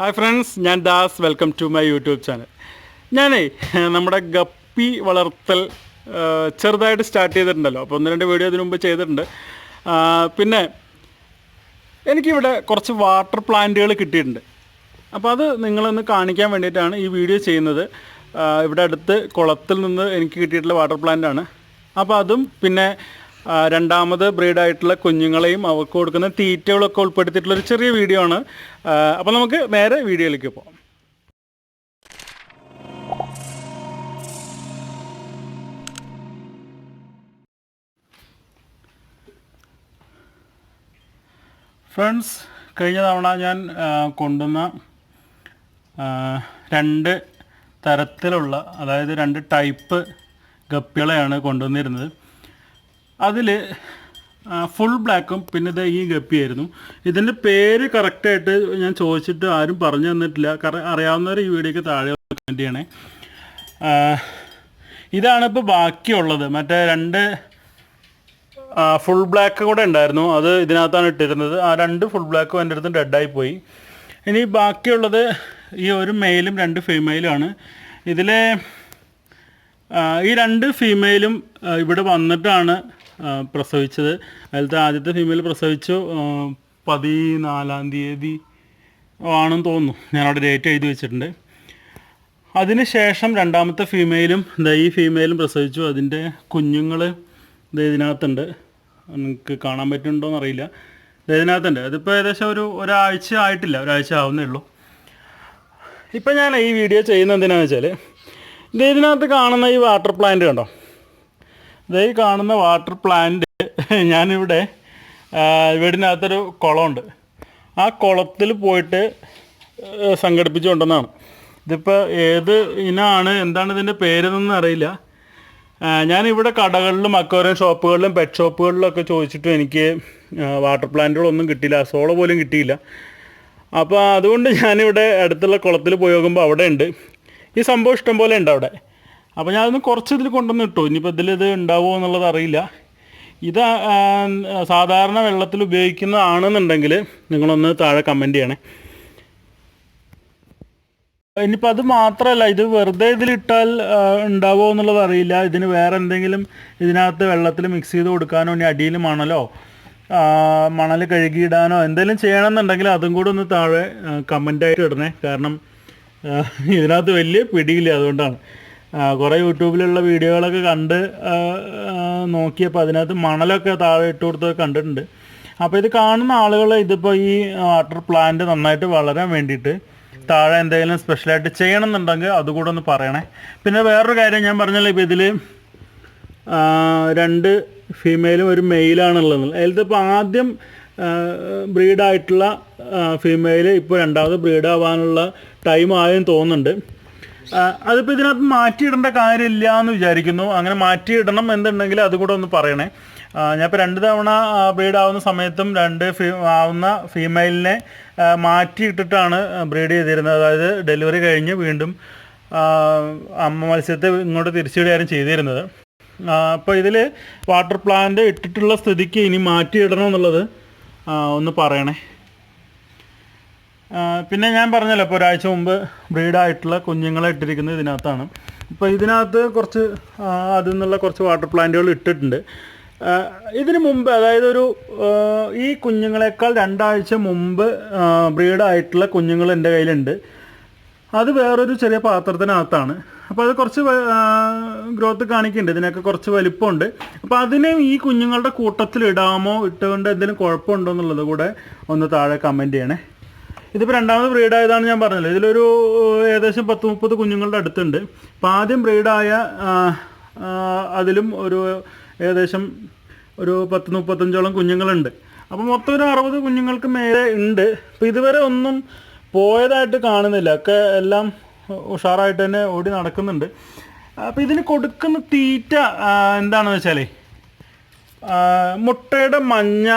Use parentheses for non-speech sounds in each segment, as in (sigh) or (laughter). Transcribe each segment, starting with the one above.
Hi friends ഞാൻ Das. Welcome to my YouTube channel ഞാനേ നമ്മുടെ ഗപ്പി വളർത്തൽ ചെറുതായിട്ട് സ്റ്റാർട്ട് ചെയ്തിട്ടുണ്ടല്ലോ. അപ്പോൾ ഒന്ന് രണ്ട് വീഡിയോ ഇതിനുമുമ്പ് ചെയ്തിട്ടുണ്ട്. പിന്നെ എനിക്കിവിടെ കുറച്ച് വാട്ടർ പ്ലാന്റുകൾ കിട്ടിയിട്ടുണ്ട്. അപ്പോൾ അത് നിങ്ങളൊന്ന് കാണിക്കാൻ വേണ്ടിയിട്ടാണ് ഈ വീഡിയോ ചെയ്യുന്നത്. ഇവിടെ അടുത്ത് കുളത്തിൽ നിന്ന് എനിക്ക് കിട്ടിയിട്ടുള്ള വാട്ടർ പ്ലാന്റാണ് അപ്പോൾ അതും പിന്നെ രണ്ടാമത് ബ്രീഡായിട്ടുള്ള കുഞ്ഞുങ്ങളെയും അവർക്ക് കൊടുക്കുന്ന തീറ്റകളൊക്കെ ഉൾപ്പെടുത്തിയിട്ടുള്ള ഒരു ചെറിയ വീഡിയോ ആണ്. അപ്പോൾ നമുക്ക് നേരെ വീഡിയോയിലേക്ക് പോകാം ഫ്രണ്ട്സ് കഴിഞ്ഞ തവണ ഞാൻ കൊണ്ടുവന്ന രണ്ട് തരത്തിലുള്ള അതായത് രണ്ട് ടൈപ്പ് ഗപ്പികളെയാണ് കൊണ്ടുവന്നിരുന്നത്. അതിൽ ഫുൾ ബ്ലാക്കും പിന്നെ ഇത് ഈ ഗപ്പിയായിരുന്നു. ഇതിന്റെ പേര് കറക്റ്റായിട്ട് ഞാൻ ചോദിച്ചിട്ട് ആരും പറഞ്ഞു തന്നിട്ടില്ല. അറിയാവുന്നവർ ഈ വീഡിയോക്ക് താഴെ കമന്റ് ചെയ്യണേ. ഇതാണ് ഇപ്പോൾ ബാക്കിയുള്ളത്. മറ്റേ രണ്ട് ഫുൾ ബ്ലാക്ക് കൂടെ ഉണ്ടായിരുന്നു. അത് ഇതിനകത്താണ് ഇട്ടിരുന്നത്. ആ രണ്ട് ഫുൾ ബ്ലാക്കും എന്റെ അടുത്ത് ഡെഡായി പോയി. ഇനി ബാക്കിയുള്ളത് ഈ ഒരു മെയിലും രണ്ട് ഫീമെയിലുമാണ് ഇതിലെ ഈ രണ്ട് ഫീമെയിലും ഇവിടെ വന്നിട്ടാണ് പ്രസവിച്ചത്. അതിലത്തെ ആദ്യത്തെ ഫീമെയിൽ പ്രസവിച്ചു പതിനാലാം തീയതി ആണെന്ന് തോന്നുന്നു. ഞാനവിടെ ഡേറ്റ് എഴുതി വെച്ചിട്ടുണ്ട്. അതിന് ശേഷം രണ്ടാമത്തെ ഫീമെയിലും ദാ ഈ ഫീമെയിലും പ്രസവിച്ചു. അതിന്റെ കുഞ്ഞുങ്ങൾ ഇതിനകത്തുണ്ട്. നിങ്ങൾക്ക് കാണാൻ പറ്റുന്നുണ്ടോയെന്ന് അറിയില്ല. ഇതിനകത്തുണ്ട്. അതിപ്പോൾ ഏകദേശം ഒരു ഒരാഴ്ച ആയിട്ടില്ല. ഒരാഴ്ച ആവുന്നേ ഉള്ളൂ. ഇപ്പം ഞാൻ ഈ വീഡിയോ ചെയ്യുന്ന എന്തിനാണെന്ന് വെച്ചാൽ ഇത് ഇതിനകത്ത് കാണുന്ന ഈ വാട്ടർ പ്ലാന്റ് കണ്ടോ? ഈ കാണുന്ന വാട്ടർ പ്ലാന്റ് ഞാനിവിടെ വീടിനകത്തൊരു കുളമുണ്ട്. ആ കുളത്തിൽ പോയിട്ട് സംഘടിപ്പിച്ചു കൊണ്ടുവന്നതാണ്. ഇതിപ്പോൾ ഏത് ഇനമാണ് എന്താണ് ഇതിന്റെ പേരെന്നൊന്നും അറിയില്ല. ഞാനിവിടെ കടകളിലും അക്വേറിയം ഷോപ്പുകളിലും പെറ്റ് ഷോപ്പുകളിലൊക്കെ ചോദിച്ചിട്ടും എനിക്ക് വാട്ടർ പ്ലാന്റുകളൊന്നും കിട്ടിയില്ല. സോള പോലും കിട്ടിയില്ല. അപ്പോൾ അതുകൊണ്ട് ഞാനിവിടെ അടുത്തുള്ള കുളത്തിൽ പോയി നോക്കുമ്പോൾ അവിടെ ഉണ്ട് ഈ സംഭവം ഇഷ്ടം പോലെ ഉണ്ട് അവിടെ അപ്പോൾ ഞാനൊന്ന് കുറച്ച് ഇതിൽ കൊണ്ടുവന്ന് ഇട്ടു. ഇനിയിപ്പോൾ ഇതിൽ ഇത് ഉണ്ടാവുമോ എന്നുള്ളത് അറിയില്ല. ഇത് സാധാരണ വെള്ളത്തിൽ ഉപയോഗിക്കുന്നതാണെന്നുണ്ടെങ്കിൽ നിങ്ങളൊന്ന് താഴെ കമന്റ് ചെയ്യണേ. ഇനിയിപ്പോൾ അത് മാത്രമല്ല ഇത് വെറുതെ ഇതിലിട്ടാൽ ഉണ്ടാവുമോ എന്നുള്ളത് അറിയില്ല. ഇതിന് വേറെ എന്തെങ്കിലും ഇതിനകത്ത് വെള്ളത്തിൽ മിക്സ് ചെയ്ത് കൊടുക്കാനോ ഇനി അടിയിൽ മണലോ മണൽ കഴുകിയിടാനോ എന്തെങ്കിലും ചെയ്യണമെന്നുണ്ടെങ്കിൽ അതും കൂടെ ഒന്ന് താഴെ കമന്റായിട്ട് ഇടണേ. കാരണം ഇതിനകത്ത് വലിയ പിടിയില്ല അതുകൊണ്ടാണ്. കുറേ യൂട്യൂബിലുള്ള വീഡിയോകളൊക്കെ കണ്ട് നോക്കിയപ്പോൾ അതിനകത്ത് മണലൊക്കെ താഴെ ഇട്ട് കൊടുത്തത് കണ്ടിട്ടുണ്ട്. അപ്പോൾ ഇത് കാണുന്ന ആളുകൾ ഇതിപ്പോൾ ഈ വാട്ടർ പ്ലാന്റ് നന്നായിട്ട് വളരാൻ വേണ്ടിയിട്ട് താഴെ എന്തെങ്കിലും സ്പെഷ്യലായിട്ട് ചെയ്യണം എന്നുണ്ടെങ്കിൽ അതുകൂടെ ഒന്ന് പറയണേ. പിന്നെ വേറൊരു കാര്യം ഞാൻ പറഞ്ഞല്ലോ ഇപ്പോൾ ഇതിൽ രണ്ട് ഫീമെയിലും ഒരു മെയിലാണുള്ളത് അതിലിപ്പോൾ ആദ്യം ബ്രീഡായിട്ടുള്ള ഫീമെയിൽ ഇപ്പോൾ രണ്ടാമത് ബ്രീഡാവാനുള്ള ടൈം ആയെന്ന് തോന്നുന്നുണ്ട്. അതിപ്പോൾ ഇതിനകത്ത് മാറ്റിയിടേണ്ട കാര്യമില്ല എന്ന് വിചാരിക്കുന്നു. അങ്ങനെ മാറ്റിയിടണം എന്നുണ്ടെങ്കിൽ അതുകൂടെ ഒന്ന് പറയണേ. ഞാനിപ്പോൾ രണ്ട് തവണ ബ്രീഡ് ആവുന്ന സമയത്തും രണ്ട് ഫീ ആവുന്ന ഫീമെയിലിനെ മാറ്റിയിട്ടിട്ടാണ് ബ്രീഡ് ചെയ്തിരുന്നത്. അതായത് ഡെലിവറി കഴിഞ്ഞ് വീണ്ടും അമ്മ മത്സ്യത്തെ ഇങ്ങോട്ട് തിരിച്ചിടുകയായിരുന്നു ചെയ്തിരുന്നത്. അപ്പോൾ ഇതിൽ വാട്ടർ പ്ലാന്റ് ഇട്ടിട്ടുള്ള സ്ഥിതിക്ക് ഇനി മാറ്റിയിടണം എന്നുള്ളത് ഒന്ന് പറയണേ. പിന്നെ ഞാൻ പറഞ്ഞല്ലോ ഇപ്പോൾ ഒരാഴ്ച മുമ്പ് ബ്രീഡായിട്ടുള്ള കുഞ്ഞുങ്ങളെ ഇട്ടിരിക്കുന്നത് ഇതിനകത്താണ്. ഇപ്പോൾ ഇതിനകത്ത് കുറച്ച് അതിൽ നിന്നുള്ള കുറച്ച് വാട്ടർ പ്ലാന്റുകൾ ഇട്ടിട്ടുണ്ട്. ഇതിന് മുമ്പ് അതായത് ഒരു ഈ കുഞ്ഞുങ്ങളെക്കാൾ രണ്ടാഴ്ച മുമ്പ് ബ്രീഡായിട്ടുള്ള കുഞ്ഞുങ്ങൾ എന്റെ കയ്യിലുണ്ട്. അത് വേറൊരു ചെറിയ പാത്രത്തിനകത്താണ്. അപ്പോൾ അത് കുറച്ച് ഗ്രോത്ത് കാണിക്കുന്നുണ്ട്. ഇതിനൊക്കെ കുറച്ച് വലിപ്പമുണ്ട്. അപ്പോൾ അതിനെ ഈ കുഞ്ഞുങ്ങളുടെ കൂട്ടത്തിൽ ഇടാമോ ഇട്ടുകൊണ്ട് എന്തെങ്കിലും കുഴപ്പമുണ്ടോ എന്നുള്ളത് കൂടെ ഒന്ന് താഴെ കമന്റ് ചെയ്യണേ. ഇതിപ്പോൾ രണ്ടാമത് ബ്രീഡായതാണ് ഞാൻ പറഞ്ഞത്. ഇതിലൊരു ഏകദേശം പത്ത് മുപ്പത് കുഞ്ഞുങ്ങളുടെ അടുത്തുണ്ട്. അപ്പോൾ ആദ്യം ബ്രീഡായ അതിലും ഒരു ഏകദേശം ഒരു പത്ത് മുപ്പത്തഞ്ചോളം കുഞ്ഞുങ്ങളുണ്ട്. അപ്പോൾ മൊത്തം ഒരു അറുപത് കുഞ്ഞുങ്ങൾക്ക് മേലെ ഉണ്ട്. അപ്പോൾ ഇതുവരെ ഒന്നും പോയതായിട്ട് കാണുന്നില്ല. ഒക്കെ എല്ലാം ഉഷാറായിട്ട് തന്നെ ഓടി നടക്കുന്നുണ്ട്. അപ്പോൾ ഇതിന് കൊടുക്കുന്ന തീറ്റ എന്താണെന്ന് വെച്ചാൽ മുട്ടയുടെ മഞ്ഞ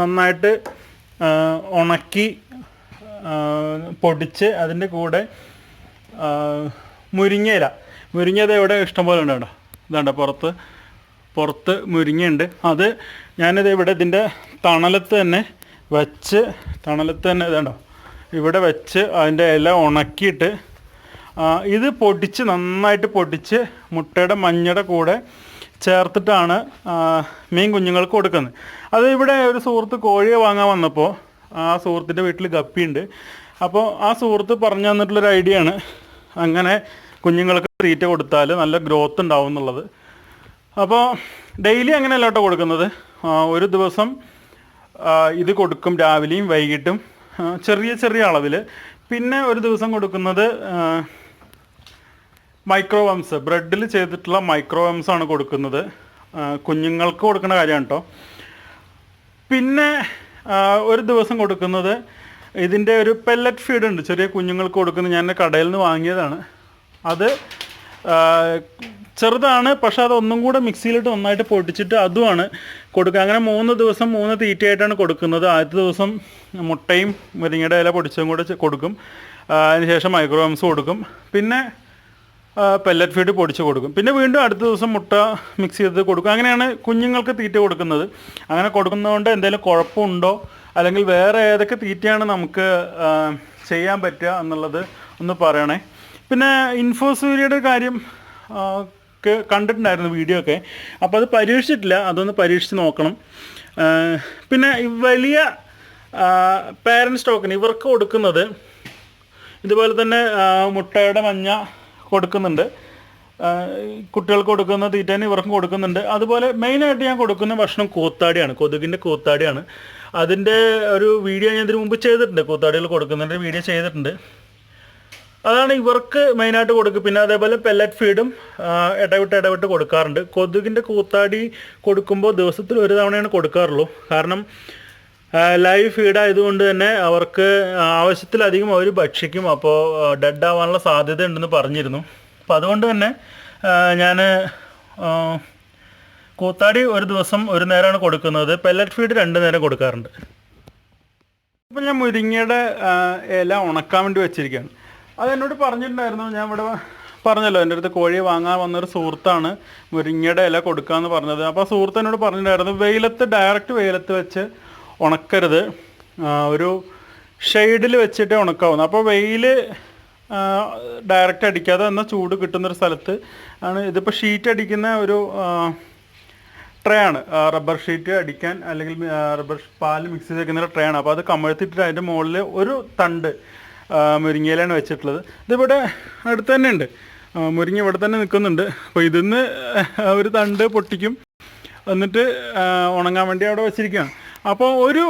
നന്നായിട്ട് ഉണക്കി പൊടിച്ച് അതിന്റെ കൂടെ മുരിങ്ങയില. മുരിങ്ങ ഇത് എവിടെ ഇഷ്ടംപോലെ ഉണ്ട് കേട്ടോ. ഇതാണ്ട പുറത്ത് പുറത്ത് മുരിങ്ങയുണ്ട്. അത് ഞാനിത് ഇവിടെ ഇതിന്റെ തണലത്ത് തന്നെ വെച്ച് തണലത്ത് തന്നെ ഇതാണ്ടോ ഇവിടെ വെച്ച് അതിന്റെ ഇല ഉണക്കിയിട്ട് ഇത് പൊടിച്ച് നന്നായിട്ട് പൊടിച്ച് മുട്ടയുടെ മഞ്ഞയുടെ കൂടെ ചേർത്തിട്ടാണ് മീൻ കുഞ്ഞുങ്ങൾക്ക് കൊടുക്കുന്നത്. അത് ഇവിടെ ഒരു സുഹൃത്ത് കോഴിയെ വാങ്ങാൻ വന്നപ്പോൾ ആ സുഹൃത്തിന്റെ വീട്ടിൽ ഗപ്പിയുണ്ട്. അപ്പോൾ ആ സുഹൃത്ത് പറഞ്ഞു തന്നിട്ടുള്ളൊരു ഐഡിയ ആണ് അങ്ങനെ കുഞ്ഞുങ്ങൾക്ക് തീറ്റ കൊടുത്താൽ നല്ല ഗ്രോത്ത് ഉണ്ടാവും എന്നുള്ളത്. അപ്പോൾ ഡെയിലി അങ്ങനെയല്ല കേട്ടോ കൊടുക്കുന്നത്? ഒരു ദിവസം ഇത് കൊടുക്കും രാവിലെയും വൈകിട്ടും ചെറിയ ചെറിയ അളവിൽ പിന്നെ ഒരു ദിവസം കൊടുക്കുന്നത് മൈക്രോവംസ്. ബ്രെഡിൽ ചെയ്തിട്ടുള്ള മൈക്രോവംസ് ആണ് കൊടുക്കുന്നത്. കുഞ്ഞുങ്ങൾക്ക് കൊടുക്കുന്ന കാര്യമാണ് കേട്ടോ. പിന്നെ ഒരു ദിവസം കൊടുക്കുന്നത് ഇതിന്റെ ഒരു പെല്ലറ്റ് ഫീഡ് ഉണ്ട്. ചെറിയ കുഞ്ഞുങ്ങൾക്ക് കൊടുക്കുന്നത്. ഞാൻ കടയിൽ നിന്ന് വാങ്ങിയതാണ്. അത് ചെറുതാണ് പക്ഷെ അത് ഒന്നും കൂടെ മിക്സിയിലിട്ട് നന്നായിട്ട് പൊടിച്ചിട്ട് അതുമാണ് കൊടുക്കുക. അങ്ങനെ മൂന്ന് ദിവസം മൂന്ന് തീറ്റയായിട്ടാണ് കൊടുക്കുന്നത്. ആദ്യത്തെ ദിവസം മുട്ടയും മുരിങ്ങയുടെ ഇല പൊടിച്ചതും കൂടെ കൊടുക്കും. അതിന് ശേഷം മൈക്രോവംസ് കൊടുക്കും. പിന്നെ പെല്ലറ്റ് ഫീഡ് പൊടിച്ച് കൊടുക്കും. പിന്നെ വീണ്ടും അടുത്ത ദിവസം മുട്ട മിക്സ് ചെയ്ത് കൊടുക്കും. അങ്ങനെയാണ് കുഞ്ഞുങ്ങൾക്ക് തീറ്റ കൊടുക്കുന്നത്. അങ്ങനെ കൊടുക്കുന്നതുകൊണ്ട് എന്തെങ്കിലും കുഴപ്പമുണ്ടോ? അല്ലെങ്കിൽ വേറെ ഏതൊക്കെ തീറ്റയാണ് നമുക്ക് ചെയ്യാൻ പറ്റുക എന്നുള്ളത് ഒന്ന് പറയണേ. പിന്നെ ഇൻഫോസൂര്യയുടെ കാര്യം കണ്ടിട്ടുണ്ടായിരുന്നു വീഡിയോ ഒക്കെ അപ്പോൾ അത് പരീക്ഷിച്ചിട്ടില്ല. അതൊന്ന് പരീക്ഷിച്ച് നോക്കണം. പിന്നെ വലിയ പേരൻസ് ടോക്കൺ ഇവർക്ക് കൊടുക്കുന്നത് ഇതുപോലെ തന്നെ മുട്ടയുടെ മഞ്ഞ കൊടുക്കുന്നുണ്ട്. കുട്ടികൾക്ക് കൊടുക്കുന്ന തീറ്റേനെ ഇവർക്കും കൊടുക്കുന്നുണ്ട്. അതുപോലെ മെയിനായിട്ട് ഞാൻ കൊടുക്കുന്ന ഭക്ഷണം കൂത്താടിയാണ്. കൊതുകിന്റെ കൂത്താടിയാണ്. അതിന്റെ ഒരു വീഡിയോ ഞാൻ ഇതിനു മുമ്പ് ചെയ്തിട്ടുണ്ട്. കൂത്താടികൾ കൊടുക്കുന്നതിന്റെ വീഡിയോ ചെയ്തിട്ടുണ്ട്. അതാണ് ഇവർക്ക് മെയിനായിട്ട് കൊടുക്കുക പിന്നെ അതേപോലെ പെല്ലറ്റ് ഫീഡും ഇടവിട്ട് ഇടവിട്ട് കൊടുക്കാറുണ്ട്. കൊതുകിന്റെ കൂത്താടി കൊടുക്കുമ്പോൾ ദിവസത്തിൽ ഒരു തവണയാണ് കൊടുക്കാറുള്ളൂ. കാരണം ലൈവ് ഫീഡ് ആയതുകൊണ്ട് തന്നെ അവർക്ക് ആവശ്യത്തിലധികം അവർ ഭക്ഷിക്കും. അപ്പോൾ ഡെഡ് ആവാനുള്ള സാധ്യത ഉണ്ടെന്ന് പറഞ്ഞിരുന്നു. അപ്പോൾ അതുകൊണ്ട് തന്നെ ഞാൻ കൂത്താടി ഒരു ദിവസം ഒരു നേരമാണ് കൊടുക്കുന്നത്. പെല്ലറ്റ് ഫീഡ് രണ്ട് നേരം കൊടുക്കാറുണ്ട്. ഇപ്പം ഞാൻ മുരിങ്ങയുടെ ഇല ഉണക്കാൻ വേണ്ടി വെച്ചിരിക്കുകയാണ്. അത് എന്നോട് പറഞ്ഞിട്ടുണ്ടായിരുന്നു. ഞാൻ ഇവിടെ പറഞ്ഞല്ലോ എന്റെ അടുത്ത് കോഴി വാങ്ങാൻ വന്നൊരു സുഹൃത്താണ് മുരിങ്ങയുടെ ഇല കൊടുക്കാമെന്ന് പറഞ്ഞത്. അപ്പോൾ സുഹൃത്ത് എന്നോട് പറഞ്ഞിട്ടുണ്ടായിരുന്നു വെയിലത്ത് ഡയറക്റ്റ് വെയിലത്ത് വെച്ച് ഉണക്കരുത്. ഒരു ഷെയ്ഡിൽ വെച്ചിട്ട് ഉണക്കാവുന്നു അപ്പോൾ വെയിൽ ഡയറക്റ്റ് അടിക്കാതെ എന്നാൽ ചൂട് കിട്ടുന്നൊരു സ്ഥലത്ത് ആണ്. ഇതിപ്പോൾ ഷീറ്റ് അടിക്കുന്ന ഒരു ട്രേ ആണ്. റബ്ബർ ഷീറ്റ് അടിക്കാൻ അല്ലെങ്കിൽ റബ്ബർ പാൽ മിക്സ് ചെയ്ത് വെക്കുന്ന ട്രേ ആണ്. അപ്പോൾ അത് കമഴ്ത്തിയിട്ട് അതിന്റെ മുകളിൽ ഒരു തണ്ട് മുരിങ്ങയിലാണ് വെച്ചിട്ടുള്ളത്. ഇതിവിടെ അടുത്ത് തന്നെ ഉണ്ട്. മുരിങ്ങ ഇവിടെ തന്നെ നിൽക്കുന്നുണ്ട്. അപ്പോൾ ഇതിന്ന് ഒരു തണ്ട് പൊട്ടിക്കും. എന്നിട്ട് ഉണങ്ങാൻ വേണ്ടി അവിടെ വെച്ചിരിക്കുകയാണ്. അപ്പോൾ ഒരു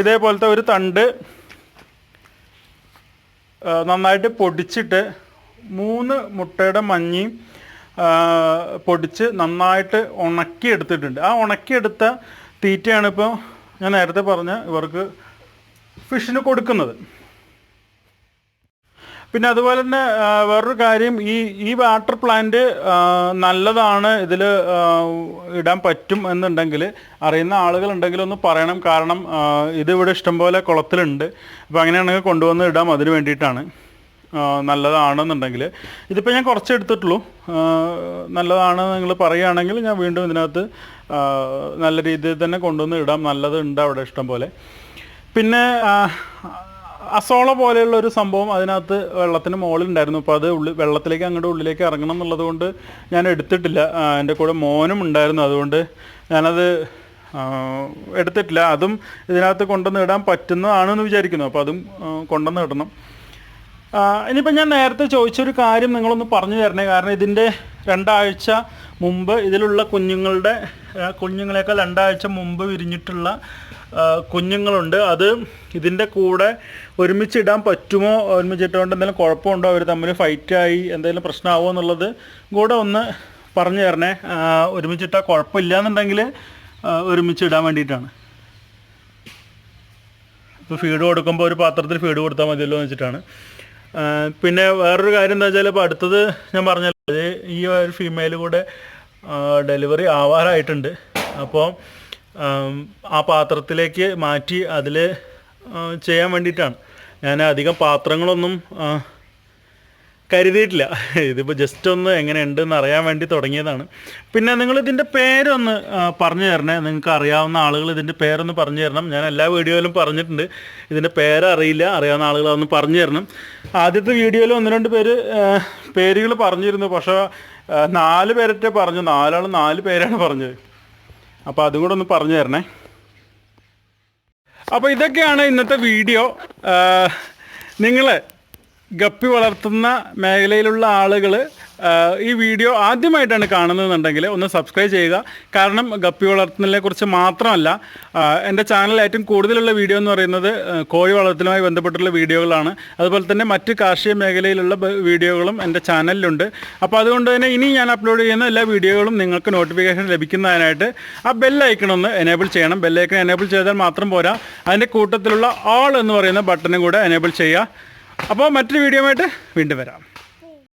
ഇതേപോലത്തെ ഒരു തണ്ട് നന്നായിട്ട് പൊടിച്ചിട്ട് മൂന്ന് മുട്ടയുടെ മഞ്ഞയും പൊടിച്ച് നന്നായിട്ട് ഉണക്കി എടുത്തിട്ടുണ്ട് ആ ഉണക്കിയെടുത്ത തീറ്റയാണ് ഇപ്പോൾ ഞാൻ നേരത്തെ പറഞ്ഞ ഇവർക്ക് ഫിഷിന് കൊടുക്കുന്നത്. പിന്നെ അതുപോലെ തന്നെ വേറൊരു കാര്യം ഈ ഈ വാട്ടർ പ്ലാന്റ് നല്ലതാണ് ഇതിൽ ഇടാൻ പറ്റും എന്നുണ്ടെങ്കിൽ അറിയുന്ന ആളുകളുണ്ടെങ്കിൽ ഒന്ന് പറയണം. കാരണം ഇതിവിടെ ഇഷ്ടംപോലെ കുളത്തിലുണ്ട്. അപ്പോൾ അങ്ങനെയാണെങ്കിൽ കൊണ്ടുവന്ന് ഇടാം. അതിന് വേണ്ടിയിട്ടാണ്. നല്ലതാണെന്നുണ്ടെങ്കിൽ. ഇതിപ്പോൾ ഞാൻ കുറച്ച് എടുത്തിട്ടുള്ളൂ. നല്ലതാണ് നിങ്ങൾ പറയുകയാണെങ്കിൽ ഞാൻ വീണ്ടും ഇതിനകത്ത് നല്ല രീതിയിൽ തന്നെ കൊണ്ടുവന്ന് ഇടാം. നല്ലതുണ്ട് അവിടെ ഇഷ്ടം പോലെ. പിന്നെ അസോള പോലെയുള്ള ഒരു സംഭവം അതിനകത്ത് വെള്ളത്തിന് മുകളിലുണ്ടായിരുന്നു. അപ്പോൾ അത് ഉള്ളി വെള്ളത്തിലേക്ക് അങ്ങോട്ട് ഉള്ളിലേക്ക് ഇറങ്ങണം എന്നുള്ളതുകൊണ്ട് ഞാൻ എടുത്തിട്ടില്ല. എന്റെ കൂടെ മോനും ഉണ്ടായിരുന്നു. അതുകൊണ്ട് ഞാനത് എടുത്തിട്ടില്ല. അതും ഇതിനകത്ത് കൊണ്ടുവന്ന് ഇടാൻ പറ്റുന്നതാണെന്ന് വിചാരിക്കുന്നു. അപ്പോൾ അതും കൊണ്ടുവന്ന് ഇടണം. ഇനിയിപ്പോൾ ഞാൻ നേരത്തെ ചോദിച്ചൊരു കാര്യം നിങ്ങളൊന്ന് പറഞ്ഞു തരണേ. കാരണം ഇതിന്റെ രണ്ടാഴ്ച മുമ്പ് ഇതിലുള്ള കുഞ്ഞുങ്ങളുടെ കുഞ്ഞുങ്ങളെയൊക്കെ രണ്ടാഴ്ച മുമ്പ് വിരിഞ്ഞിട്ടുള്ള കുഞ്ഞുങ്ങളുണ്ട്. അത് ഇതിന്റെ കൂടെ ഒരുമിച്ചിടാൻ പറ്റുമോ? ഒരുമിച്ചിട്ടുകൊണ്ട് എന്തെങ്കിലും കുഴപ്പമുണ്ടോ? അവർ തമ്മിൽ ഫൈറ്റായി എന്തെങ്കിലും പ്രശ്നമാവോ എന്നുള്ളത് കൂടെ ഒന്ന് പറഞ്ഞു തരണേ. ഒരുമിച്ചിട്ടാൽ കുഴപ്പമില്ല എന്നുണ്ടെങ്കിൽ ഒരുമിച്ചിടാൻ വേണ്ടിയിട്ടാണ്. ഇപ്പോൾ ഫീഡ് കൊടുക്കുമ്പോൾ ഒരു പാത്രത്തിൽ ഫീഡ് കൊടുത്താൽ മതിയല്ലോ എന്ന് വെച്ചിട്ടാണ്. പിന്നെ വേറൊരു കാര്യം എന്താ വെച്ചാൽ ഇപ്പോൾ അടുത്തത് ഞാൻ പറഞ്ഞല്ലോ ഈ ഒരു ഫീമെയിൽ കൂടെ ഡെലിവറി ആവാറായിട്ടുണ്ട്. അപ്പോൾ ആം, പാത്രത്തിലേക്ക് മാറ്റി അതിൽ ചെയ്യാൻ വേണ്ടിയിട്ടാണ്. ഞാൻ അധികം പാത്രങ്ങളൊന്നും കരുതിയിട്ടില്ല. (laughs) ഇതിപ്പോൾ ജസ്റ്റ് ഒന്ന് എങ്ങനെയുണ്ട് എന്ന് അറിയാൻ വേണ്ടി തുടങ്ങിയതാണ്. പിന്നെ നിങ്ങൾ ഇതിന്റെ പേരൊന്ന് പറഞ്ഞു തരണേ. നിങ്ങൾക്ക് അറിയാവുന്ന ആളുകൾ ഇതിന്റെ പേരൊന്ന് പറഞ്ഞു തരണം. ഞാൻ എല്ലാ വീഡിയോയിലും പറഞ്ഞിട്ടുണ്ട്. ഇതിന്റെ പേരറിയില്ല അറിയാവുന്ന ആളുകൾ അതൊന്ന് പറഞ്ഞു തരണം. ആദ്യത്തെ വീഡിയോയിൽ ഒന്ന് രണ്ട് പേര് പേരുകൾ പറഞ്ഞിരുന്നു. പക്ഷേ നാല് പേരൊക്കെ പറഞ്ഞു നാലാൾ നാല് പേരാണ് പറഞ്ഞത്. അപ്പോൾ അതും കൂടെ ഒന്ന് പറഞ്ഞു തരണേ. അപ്പോൾ ഇതൊക്കെയാണ് ഇന്നത്തെ വീഡിയോ നിങ്ങൾ ഗപ്പി വളർത്തുന്ന മേഖലയിലുള്ള ആളുകൾ ഈ വീഡിയോ ആദ്യമായിട്ടാണ് കാണുന്നതെന്നുണ്ടെങ്കിൽ ഒന്ന് സബ്സ്ക്രൈബ് ചെയ്യുക. കാരണം ഗപ്പി വളർത്തുന്നതിനെ കുറിച്ച് മാത്രമല്ല എന്റെ ചാനലിൽ ഏറ്റവും കൂടുതലുള്ള വീഡിയോ എന്ന് പറയുന്നത് കോഴി വളർത്തലുമായി ബന്ധപ്പെട്ടുള്ള വീഡിയോകളാണ്. അതുപോലെ തന്നെ മറ്റ് കാർഷിക മേഖലയിലുള്ള വീഡിയോകളും എന്റെ ചാനലിലുണ്ട്. അപ്പോൾ അതുകൊണ്ട് തന്നെ ഇനി ഞാൻ അപ്ലോഡ് ചെയ്യുന്ന എല്ലാ വീഡിയോകളും നിങ്ങൾക്ക് നോട്ടിഫിക്കേഷൻ ലഭിക്കുന്നതിനായിട്ട് ആ ബെല്ലൈക്കൺ ഒന്ന് എനേബിൾ ചെയ്യണം. ബെല്ലൈക്കൺ എനേബിൾ ചെയ്താൽ മാത്രം പോരാ അതിന്റെ കൂട്ടത്തിലുള്ള ആൾ എന്ന് പറയുന്ന ബട്ടണും കൂടെ എനേബിൾ ചെയ്യുക. അപ്പോൾ മറ്റൊരു വീഡിയോ ആയിട്ട് വീണ്ടും വരാം.